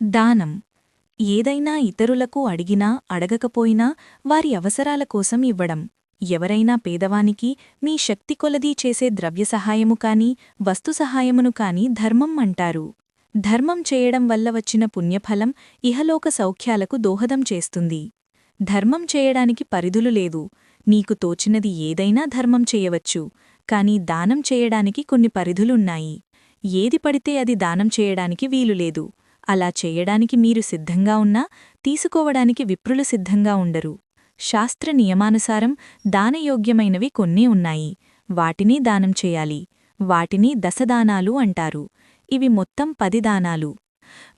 దానం. ఏదైనా ఇతరులకు అడిగినా అడగకపోయినా వారి అవసరాల కోసం ఇవ్వడం. ఎవరైనా పేదవానికి మీ శక్తి కొలదీ చేసే ద్రవ్య సహాయము కాని వస్తు సహాయమును కాని ధర్మం అంటారు. ధర్మం చేయడం వల్ల వచ్చిన పుణ్యఫలం ఇహలోక సౌఖ్యాలకు దోహదం చేస్తుంది. ధర్మం చేయడానికి పరిధులు లేదు. నీకు తోచినది ఏదైనా ధర్మం చేయవచ్చు. కాని దానం చేయడానికి కొన్ని పరిధులున్నాయి. ఏది పడితే అది దానం చేయడానికి వీలులేదు అలా చేయడానికి మీరు సిద్ధంగా ఉన్నా తీసుకోవడానికి విప్రులు సిద్ధంగా ఉండరు. శాస్త్ర నియమానుసారం దానయోగ్యమైనవి కొన్ని ఉన్నాయి. వాటిని దానం చేయాలి. వాటిని దశదానాలు అంటారు. ఇవి మొత్తం పది దానాలు.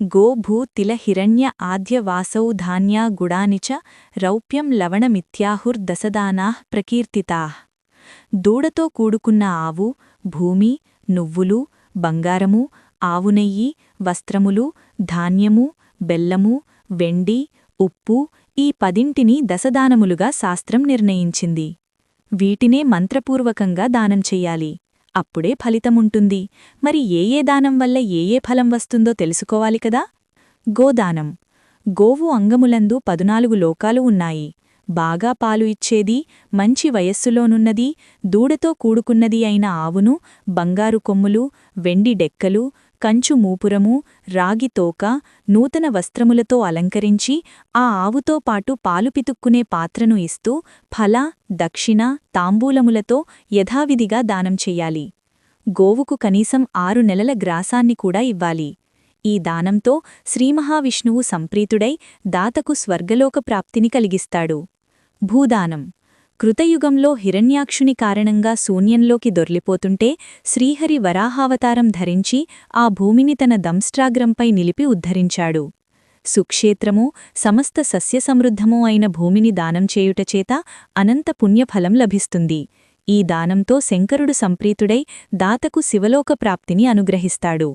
గోభూ తిల హిరణ్య ఆద్య వాసౌ ధాన్యా గుడానిచ రౌప్యం లవణమిత్యాహుర్దశదానాః ప్రకీర్తితా. దూడతో కూడుకున్న ఆవు భూమి నువ్వులు బంగారము ఆవునెయ్యి వస్త్రములు ధాన్యము బెల్లము వెండి ఉప్పు ఈ పదింటిని దశదానములుగా శాస్త్రం నిర్ణయించింది. వీటినే మంత్రపూర్వకంగా దానం చెయ్యాలి అప్పుడే ఫలితముంటుంది. మరి ఏ ఏ దానం వల్ల ఏ ఏ ఫలం వస్తుందో తెలుసుకోవాలి కదా? గోదానం. గోవు అంగములందు పదునాలుగు లోకాలు ఉన్నాయి. బాగా పాలు ఇచ్చేది మంచి వయస్సులోనున్నది దూడతో కూడుకున్నది అయిన ఆవును బంగారు కొమ్ములు వెండి డెక్కలు కంచు మూపురము రాగి తోక నూతన వస్త్రములతో అలంకరించి ఆ ఆవుతో పాటు పాలు పితుక్కునే పాత్రను ఇస్తూ ఫల దక్షిణ తాంబూలములతో యథావిధిగా దానం చెయ్యాలి గోవుకు కనీసం ఆరు నెలల గ్రాసాన్ని కూడా ఇవ్వాలి. ఈ దానంతో శ్రీమహావిష్ణువు సంప్రీతుడై దాతకు స్వర్గలోక ప్రాప్తిని కలిగిస్తాడు. భూదానం కృతయుగంలో హిరణ్యాక్షుని కారణంగా శూన్యంలోకి దొర్లిపోతుంటే శ్రీహరి వరాహావతారం ధరించి ఆ భూమిని తన దంస్ట్రాగ్రంపై నిలిపి ఉద్ధరించాడు. సుక్షేత్రము సమస్త సస్యసమృద్ధమూ అయిన భూమిని దానం చేయుటచేత అనంత పుణ్యఫలం లభిస్తుంది. ఈ దానంతో శంకరుడు సంప్రీతుడై దాతకు శివలోక ప్రాప్తిని అనుగ్రహిస్తాడు.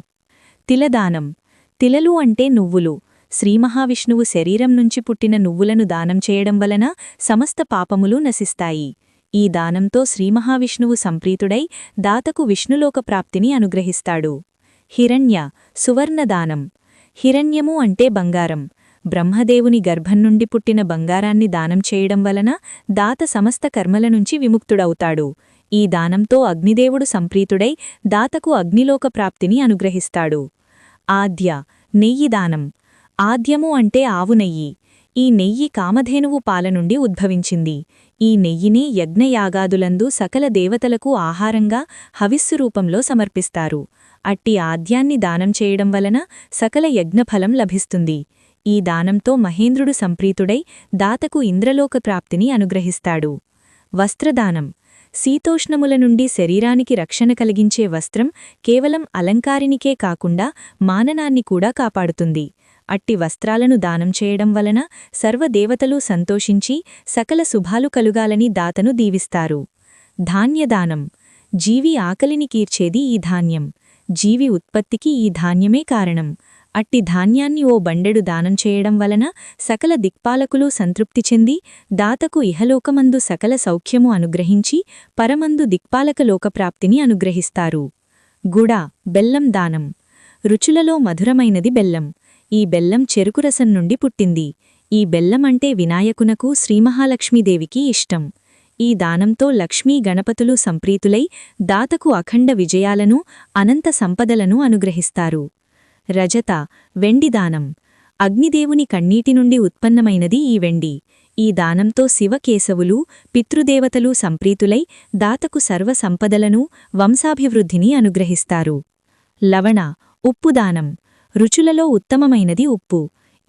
తిలదానం. తిలలు అంటే నువ్వులు. శ్రీమహావిష్ణువు శరీరం నుంచి పుట్టిన నువ్వులను దానం చేయడం వలన సమస్త పాపములు నశిస్తాయి. ఈ దానంతో శ్రీమహావిష్ణువు సంప్రీతుడై దాతకు విష్ణులోక ప్రాప్తిని అనుగ్రహిస్తాడు. హిరణ్య సువర్ణదానం. హిరణ్యము అంటే బంగారం. బ్రహ్మదేవుని గర్భం నుండి పుట్టిన బంగారాన్ని దానం చేయడం వలన దాత సమస్త కర్మల నుంచి విముక్తుడవుతాడు. ఈ దానంతో అగ్నిదేవుడు సంప్రీతుడై దాతకు అగ్నిలోక ప్రాప్తిని అనుగ్రహిస్తాడు. ఆద్య నెయ్యి దానం. ఆద్యము అంటే ఆవు నెయ్యి. ఈ నెయ్యి కామధేనువు పాల నుండి ఉద్భవించింది. ఈ నెయ్యిని యజ్ఞయాగాదులందు సకల దేవతలకు ఆహారంగా హవిస్సు రూపంలో సమర్పిస్తారు. అట్టి ఆద్యాన్ని దానం చేయడం వలన సకల యజ్ఞఫలం లభిస్తుంది. ఈ దానంతో మహేంద్రుడు సంప్రీతుడై దాతకు ఇంద్రలోక ప్రాప్తిని అనుగ్రహిస్తాడు. వస్త్రదానం. శీతోష్ణముల నుండి శరీరానికి రక్షణ కలిగించే వస్త్రం కేవలం అలంకారినికే కాకుండా మాననాన్ని కూడా కాపాడుతుంది. అట్టి వస్త్రాలను దానం చేయడం వలన సర్వదేవతలు సంతోషించి సకల శుభాలు కలుగాలని దాతను దీవిస్తారు. ధాన్యదానం. జీవి ఆకలిని కీర్చేది ఈ ధాన్యం. జీవి ఉత్పత్తికి ఈ ధాన్యమే కారణం. అట్టి ధాన్యాన్ని ఓ బండెడు దానం చేయడం వలన సకల దిక్పాలకులు సంతృప్తి చెంది దాతకు ఇహలోకమందు సకల సౌఖ్యము అనుగ్రహించి పరమందు దిక్పాలక లోకప్రాప్తిని అనుగ్రహిస్తారు. గుడ. బెల్లం దానం. రుచులలో మధురమైనది బెల్లం. ఈ బెల్లం చెరుకురసం నుండి పుట్టింది. ఈ బెల్లమంటే వినాయకునకు శ్రీమహాలక్ష్మీదేవికి ఇష్టం. ఈ దానంతో లక్ష్మీ గణపతులు సంప్రీతులై దాతకు అఖండ విజయాలను అనంత సంపదలను అనుగ్రహిస్తారు. రజత వెండిదానం అగ్నిదేవుని కన్నీటి నుండి ఉత్పన్నమైనది ఈ వెండి. ఈ దానంతో శివకేశవులు పితృదేవతలు సంప్రీతులై దాతకు సర్వ సంపదలను వంశాభివృద్ధిని అనుగ్రహిస్తారు. లవణ ఉప్పుదానం రుచులలో ఉత్తమమైనది ఉప్పు.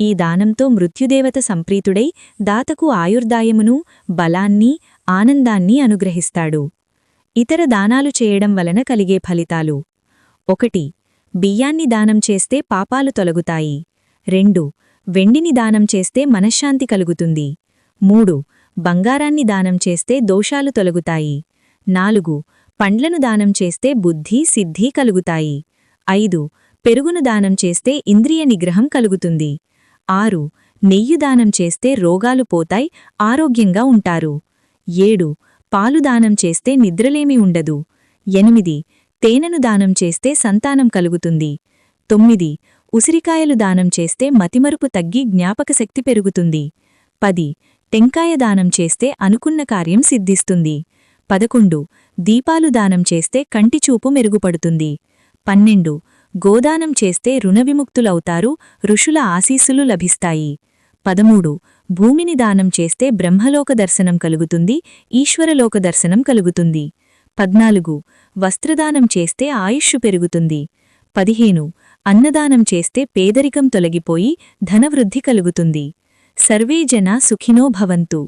ఈ దానంతో మృత్యుదేవత సంప్రీతుడై దాతకు ఆయుర్దాయమును బలాన్ని ఆనందాన్ని అనుగ్రహిస్తాడు. ఇతర దానాలు చేయడం వలన కలిగే ఫలితాలు. ఒకటి బియ్యాన్ని దానం చేస్తే పాపాలు తొలగుతాయి. రెండు వెండిని దానం చేస్తే మనశ్శాంతి కలుగుతుంది. మూడు బంగారాన్ని దానం చేస్తే దోషాలు తొలగుతాయి. నాలుగు పండ్లను దానం చేస్తే బుద్ధి సిద్ధి కలుగుతాయి. ఐదు పెరుగును దానం చేస్తే ఇంద్రియ నిగ్రహం కలుగుతుంది. ఆరు నెయ్యి దానం చేస్తే రోగాలు పోతాయి ఆరోగ్యంగా ఉంటారు. ఏడు పాలు దానం చేస్తే నిద్రలేమి ఉండదు. ఎనిమిది తేనెను దానం చేస్తే సంతానం కలుగుతుంది. తొమ్మిది ఉసిరికాయలు దానం చేస్తే మతిమరుపు తగ్గి జ్ఞాపకశక్తి పెరుగుతుంది. పది టెంకాయ దానం చేస్తే అనుకున్న కార్యం సిద్ధిస్తుంది. పదకొండు దీపాలు దానం చేస్తే కంటిచూపు మెరుగుపడుతుంది. పన్నెండు గోదానం చేస్తే రుణవిముక్తులవుతారు ఋషుల ఆశీస్సులు లభిస్తాయి. పదమూడు. భూమిని దానం చేస్తే బ్రహ్మలోక దర్శనం కలుగుతుంది ఈశ్వరలోక దర్శనం కలుగుతుంది. పద్నాలుగు. వస్త్రదానం చేస్తే ఆయుష్షు పెరుగుతుంది. పదిహేను. అన్నదానం చేస్తే పేదరికం తొలగిపోయి ధనవృద్ధి కలుగుతుంది. సర్వే జన సుఖినో భవంతు.